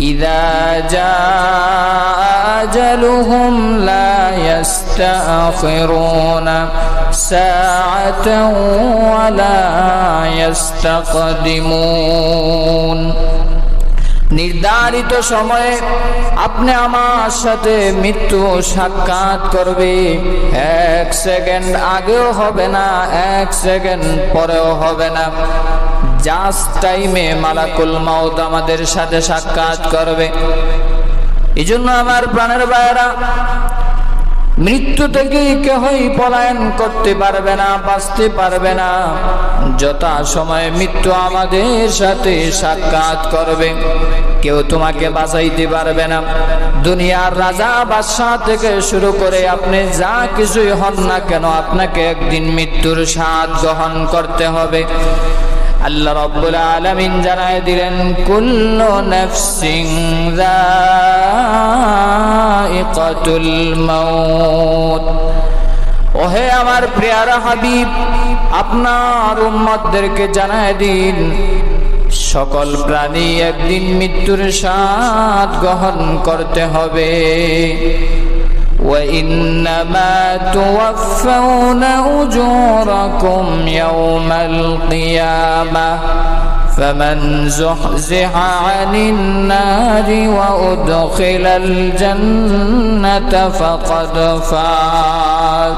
إذا جاء أجلهم لا يستأخرون ساعة ولا يستقدمون নির্ধারিত সময়ে আপনি আমার সাথে মৃত্যু সাক্ষাৎ করবে এক সেকেন্ড আগেও হবে না এক সেকেন্ড পরেও হবে না জাস্ট টাইমে মালাকুল মাউদ আমাদের সাথে সাক্ষাৎ করবে। এই জন্য আমার প্রাণের বাইরা মৃত্যু থেকে কেহই পলায়ন করতে পারবে না, বাঁচতে পারবে না। যথা সময়ে মৃত্যু আমাদের সাথে সাক্ষাৎ করবে। কেউ তোমাকে বাঁচাইতে পারবে না। দুনিয়ার রাজা বাদশাহ থেকে শুরু করে আপনি যা কিছুই হন না কেন, আপনাকে একদিন মৃত্যুর স্বাদ গ্রহণ করতে হবে। আল্লাহ রব্বুল আলামিন জানায় দিলেন, কুল্লু নাফসিং যায়িকাতুল মাউত। ওহে আমার প্রিয়ারা হাবিব, আপনার উম্মতদেরকে জানায় দিন, সকল প্রাণী একদিন মৃত্যুর স্বাদ গ্রহণ করতে হবে। وإنما توفون أجوركم يوم القيامة فمن زحزح عن النار وأدخل الجنة فقد فاز